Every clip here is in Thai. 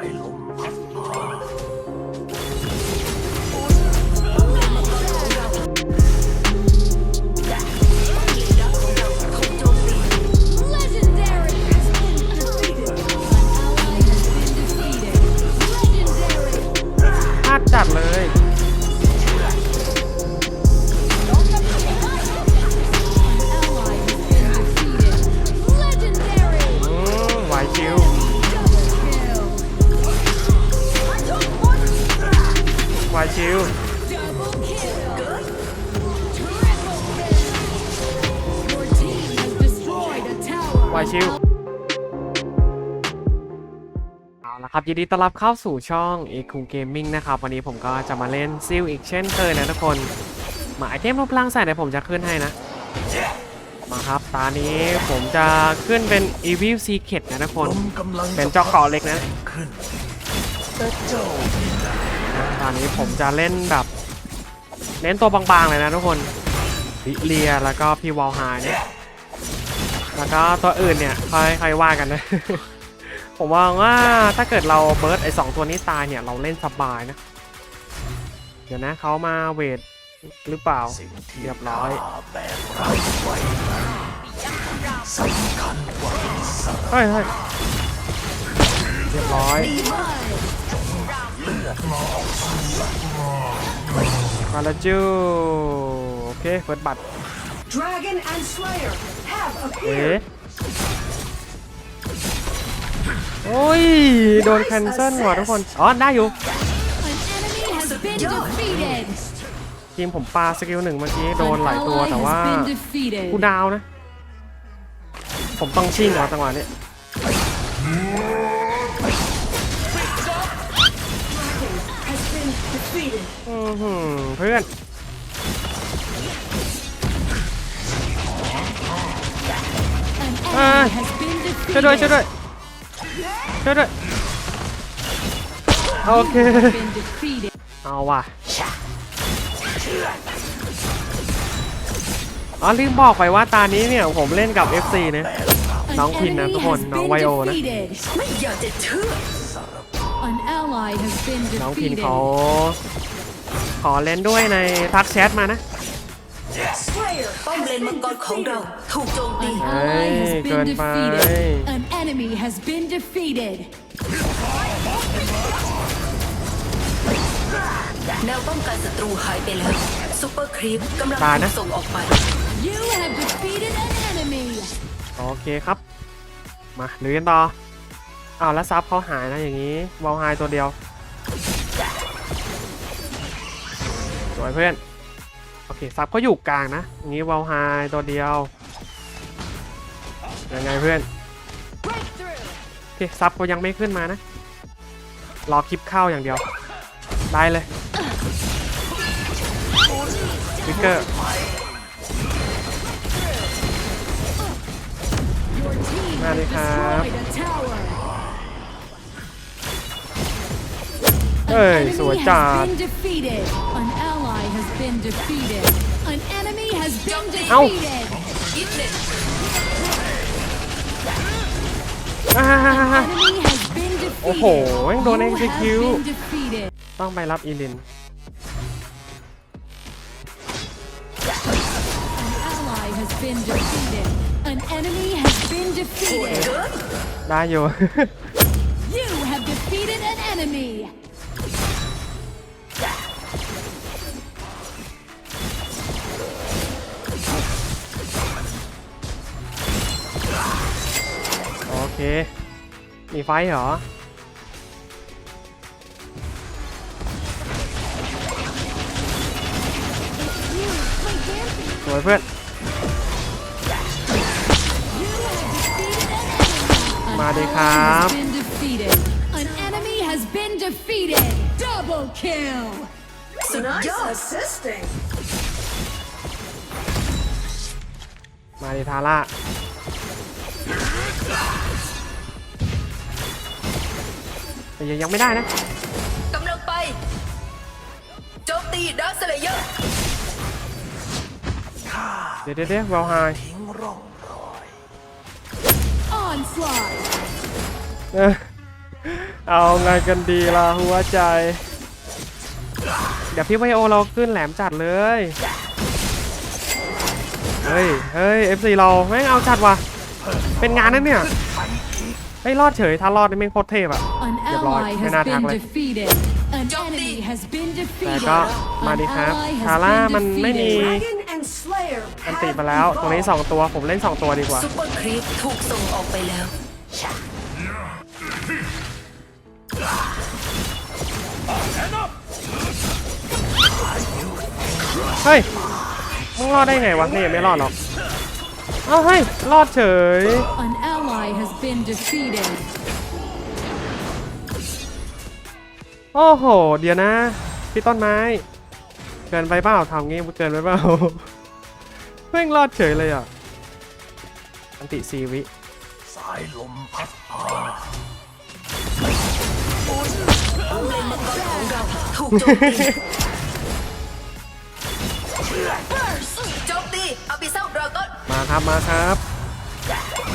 าย ครับยินดีต้อนรับเข้าสู่ช่องเอคูเกมมิ่งนะครับ วันนี้ผมก็จะมาเล่นซิลอีกเช่นเคยนะทุกคน มาไอเทมรูปร่างใส่เดี๋ยวผมจะขึ้นให้นะ มาครับตานี้ผมจะขึ้นเป็น Evil Secret นะทุกคน เป็นเจาเกาะเล็กนะตอนนี้ผมจะเล่นแบบเน้นตัวบางๆเลยนะทุกคนวิเลียแล้วก็พี่วอลไฮเนี่ยแล้วก็ตัวอื่นเนี่ยค่อยค่อยว่ากันนะ ผมว่าว่าถ้าเกิดเราเบิร์ดไอสองตัวนี้ตายเนี่ยเราเล่นสบายนะ เดี๋ยวนะเขามาเวทหรือเปล่าสิ่งที่เรียบร้อยข้าแบกรับไว้สำคัญกว่าสัตว์เฮ้ยเฮ้ยเรียบร้อยมาแล้วจูโอเคเปิดบัตร Dragon and Slayer have เอ๊ะ appeared. โอ้ย โดนแคนเซิลว่ะทุกคน อ๋อ ได้อยู่ ทีมผมปาสกิลหนึ่งเมื่อกี้โดนหลายตัวแต่ว่ากูดาวนะ ผมต้องชิ่งเหรอจังหวะนี้อือหือเพื่อนช่วยด้วยช่วยด้วย ช่วยด้วยโอเค เอาว่ะอ๋อลืมบอกไปว่าตานี้เนี่ยผมเล่นกับ FC นะน้องพินนะทุกคนน้องไวโอนะไม่อยากจะเชื่อน้องพินเขาขอเล่นด้วยในทักแชทมานะ ป้อมเลนมังกรของเราถูกโจมตีเฮ้ยเกินไป An enemy has been defeated. แนวป้องกันศัตรูหายไปแล้วซูเปอร์ครีปกำลังตายถูนะกส่งออกไป You have defeated an enemy. โอเคครับ มาลุยกันต่ออ้าวแล้วซับเขาหายนะอย่างนี้วอลไฮตัวเดียว สวยเพื่อน โอเคซับเขาอยู่กลางนะอย่างนี้วอลไฮตัวเดียวยังไงเพื่อนโอเคซับเขายังไม่ขึ้นมานะ รอคลิปเข้าอย่างเดียว ได้เลยฟิกเกอร์ Your team has Ready, Cap. destroyed a tower. เอ้ย สวยจัด been defeated. An ally has been defeated. An enemy has been Ow. defeated. ยิดเน็ต อ่า Enemy has been defeated. โอ้โหยังโดน You have execute been defeated. ต้องไปรับอีลิน An ally has been defeated. An enemy has been defeated. ได้อยู่ You have defeated an enemy. เคมีไฟเหรอ สวยเพื่อน An มาดีค ally รับ has been defeated. An enemy has been defeated. Double kill. Nice assisting. มาดีทาร่า แต่ยังยังไม่ได้นะกำลังไปโจมตีดาร์คสเลเยอร์เดี๋ยวเดี๋ยวเดี๋ยวเวลไฮทิ้งร่อง Onslaught. เออเอาไงกันดีล่ะหัวใจ เดี๋ยวพี่ไวโอเราขึ้นแหลมจัดเลย เฮ้ย เฮ้ย FC เราแม่งเอาจัดว่ะ เป็นงานนั่นเนี่ย เฮ้ยรอดเฉย ถ้ารอดนี่แม่งโคตรเทพอะ An Diệp Lòi, ally ไม่ has น่าทัก been เลย defeated. An enemy has been แต่ defeated. ก็มาดีครับ An ally ทาร่า has มัน been ไม่มี defeated. Dragon and Slayer อันติ have มาแล้ว ตรงนี้ evolved. 2ตัวผมเล่น 2 ตัวดีกว่า ซุปเปอร์ครีปถูกส่งออกไปแล้ว เฮ้ย มึงรอดได้ไงวะ นี่ไม่รอดหรอก เอ้าเฮ้ยรอดเฉย An ally has been defeated. โอ้โห เดี๋ยวนะ พี่ต้นไม้ เกินไปเปล่าทำงี้มันเกินไปเปล่า เพิ่งรอดเฉยเลยอะ อันติซีวิ สายลมพัดพาเลนมังกรของเราถูกโจมตี ก้อนมาครับมาครับ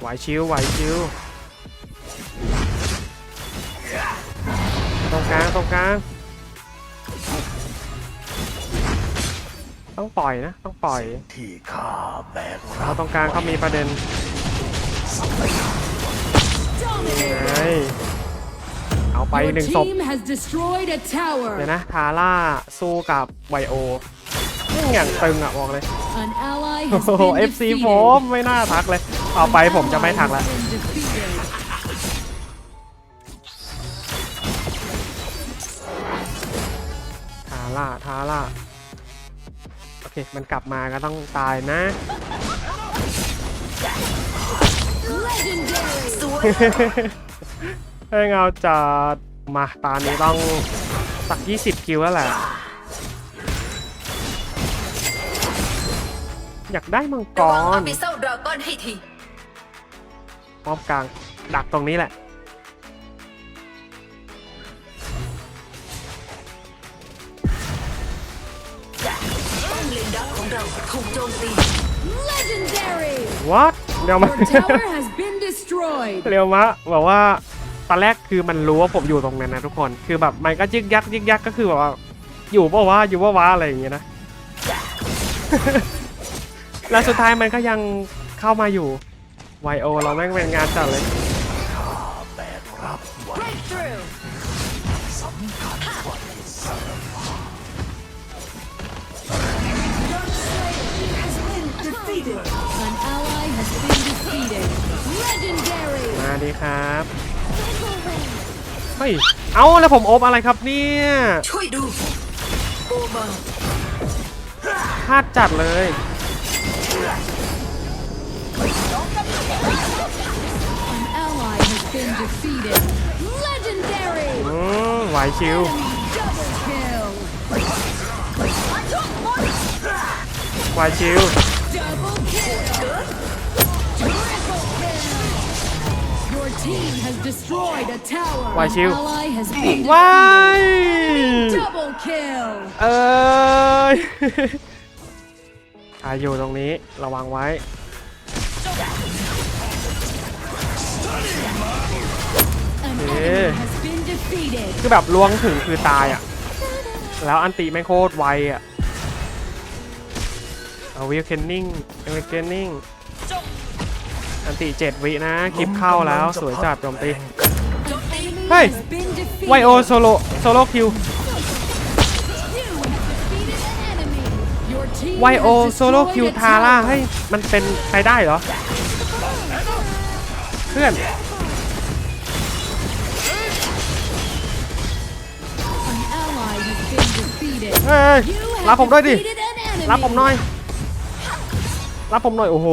ไหวชิวไหวชิวตรงกลางตรงกลางต้องปล่อยนะต้องปล่อยที่ข้าแบกเพรับราะตรงกลางเขามีประเด็นไงเอาไป Your หนึ่งศพ team has destroyed a เดี๋ยว tower. นะทาร่าสู้กับไวโอนี่ อย่างตึงอะบอกเลย An ally โอ้ has โห been FC defeated. ผมไม่น่าทักเลยต่อไป An ผมจะไม่ ally ทักแล้ว has been defeated. ทาร่าทาร่าโอเค มันกลับมาก็ต้องตายนะ Legendary. สวยให้เงาจัดมาตอนนี้ต้องสัก 20 คิวแล้วแหละ อยากได้มังกระวังรเอาไปเศร้าดราก้อนให้ทีป้อมกลาง ดักตรงนี้แหละ ป้อมเลนดักของเราถูกโจมตี Legendary. what เดี๋ยวมา Your tower has been destroyed. เร็วมะบอกว่าตอนแรกคือมันรู้ว่าผมอยู่ตรงนั้นนะทุกคนคือแบบมันก็ยึกยักยึกยักก็คือแบบว่า อยู่ปะวะอยู่ปะวะอะไรอย่างเงี้ยนะ แล้วสุดท้ายมันก็ยังเข้ามาอยู่ไวโอเราแม่งเป็นงานจัดเลยมาดีครับเฮ้ยเอาแล้วผมโอบอะไรครับเนี่ยช่วยดูพลาดจัดเลย been defeated. Legendary. อืมไหวชิว Enemy double kill. ไหวชิว Double kill. Triple kill. Your team has destroyed a tower. Why, An Chiu? ally has been ว้าย defeated. Double kill. เอ้ย อาอยู่ตรงนี้ระวังไว้ คือแบบล้วงถึงคือตายอะ แล้วอันติไม่งโคตรไวอะเอาวิลเคนนิ่งวิลเคนนิ่งอันติเจ็ดวินะคลิปเข้าแล้วสวยจัดโจมตี Enemy Hey. has been defeated. ไวโอโซโลโซโลคิวไวโอโซโลคิวทาร่าเฮ้ย มันเป็นใครได้เหรอ เพื่อน เฮ้ย You รับ have ผมด้วยดิ defeated an enemy. รับผมหน่อย รับผมหน่อย โอ้โห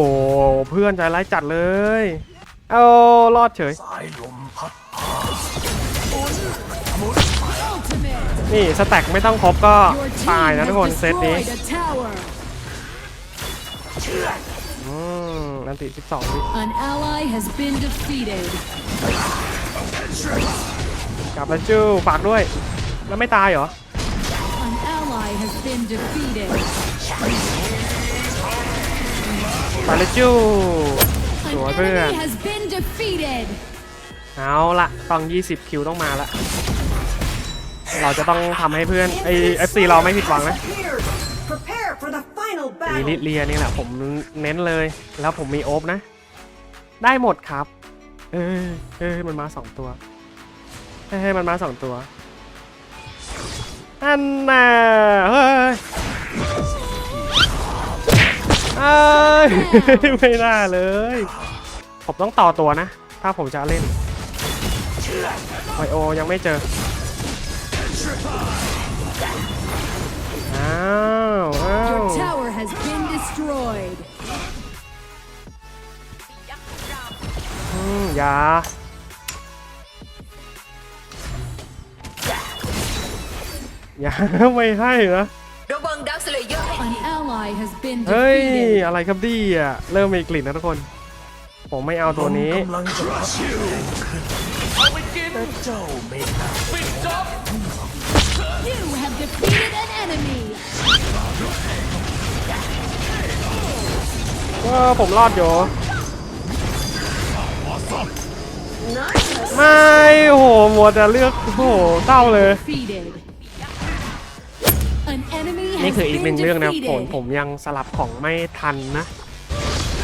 เพื่อนใจร้ายจัดเลย เอารอดเฉยสายลมพัดพา Ultimate. นี่สแต็กไม่ต้องครบก็ Your ตาย team นะ has ทุกคนเซตนี้ destroyed a tower. อืมนันติ 12วิ An ally has been defeated. กลับแล้วจู้ฝากด้วย แล้วไม่ตายเหรอ An ally has been defeated. ไปเลยจู้สวยเพื่อน enemy has been defeated. เอาละต้อง 20 คิวต้องมาละ เราจะต้องทำให้เพื่อนไอเอฟซีเราไม่ผิดหวังนะ Appeared. Prepare for the final อีลิ battle. เลียนี่แหละผมเน้นเลย แล้วผมมีโอบนะ ได้หมดครับ เออเออมันมาสองตัวเฮ้ยมันมาสองตัว อันน่ะเฮ้ยเอ้ย ไม่น่าเลย ผมต้องต่อตัวนะ ถ้าผมจะเล่นไวโอยังไม่เจอ อ้าว อ้าว Your tower has been destroyed. อืมอย่า อย่าไม่ให้นะระวังดักสเลเยอร์ให้ An ดี ally has been เฮ้ย defeated. อะไรครับดีอะ เริ่มมีกลิ่นนะทุกคน ผมไม่เอาตัวนี้ กำลังจะรับแรงขึ้นแต่เจ้าไม่น่า You have defeated an enemy. ว่าผมรอดอยู่ ไม่โอ้โหมัวแต่เลือกโอ้โหเศร้าเลย Defeated. An enemy นี่ has คืออีกหนึ่ been งเรื่องนะผม defeated. ผมยังสลับของไม่ทันนะ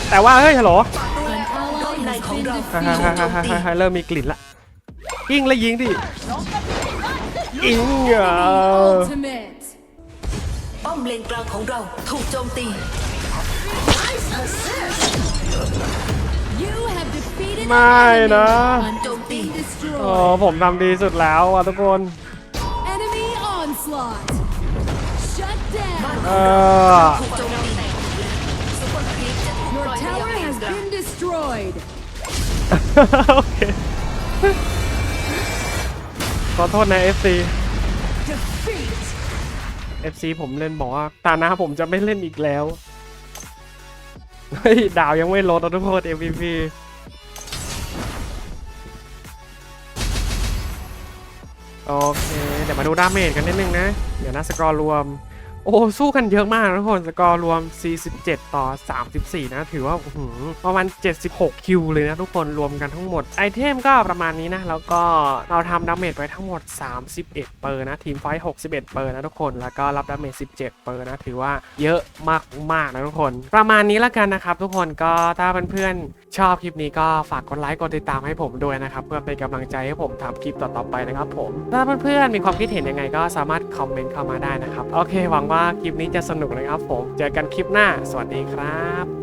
แต่ว่าเฮ้ยฮัลโหล An ally has been ฮ่าฮ่าฮ่าฮ่าฮ่า defeated. ฮ่าเริ่มมีกลิ่นละยิงแล้วยิงดิยิงอะ Ultimate. ป้อมเลนกลางของเราถูกโจมตี You have defeated ไม่ an นะ enemy. An โจมตีอ๋อ destroyed. ผมทำดีสุดแล้วอะทุกคน เออถูกโจมตีซุปเอร์ครีปจะถูกป Your tower เลน has been destroyed. โอเค ขอโทษนะ FC Defeat. FC ผมเล่นบอกว่า ตาหน้าผมจะไม่เล่นอีกแล้ว เฮ้ย ดาวยังไม่ลดนะทุกคน MVP โอเค เดี๋ยวมาดูดาเมจกันนิดนึงนะ เดี๋ยวนะสกอร์รวม โอ้สู้กันเยอะมากนะทุกคนสกอร์รวม 47 ต่อ 34 นะ ถือว่าประมาณ 76 คิวเลยนะทุกคนรวมกันทั้งหมด ไอเทมก็ประมาณนี้นะ แล้วก็เราทำดาเมจไปทั้งหมด 31 เปอร์นะ ทีมไฟท์61 เปอร์นะทุกคน แล้วก็รับดาเมจ 17 เปอร์นะ ถือว่าเยอะมากๆนะทุกคน ประมาณนี้แล้วกันนะครับทุกคนก็ถ้าเพื่อนๆชอบคลิปนี้ก็ฝากกดไลค์กดติดตามให้ผมด้วยนะครับเพื่อเป็นกำลังใจให้ผมทำคลิปต่อๆไปนะครับผมถ้าเพื่อนๆมีความคิดเห็นยังไงก็สามารถคอมเมนต์เข้ามาได้นะครับโอเคหวังว่าคลิปนี้จะสนุกนะครับผม เจอกันคลิปหน้า สวัสดีครับ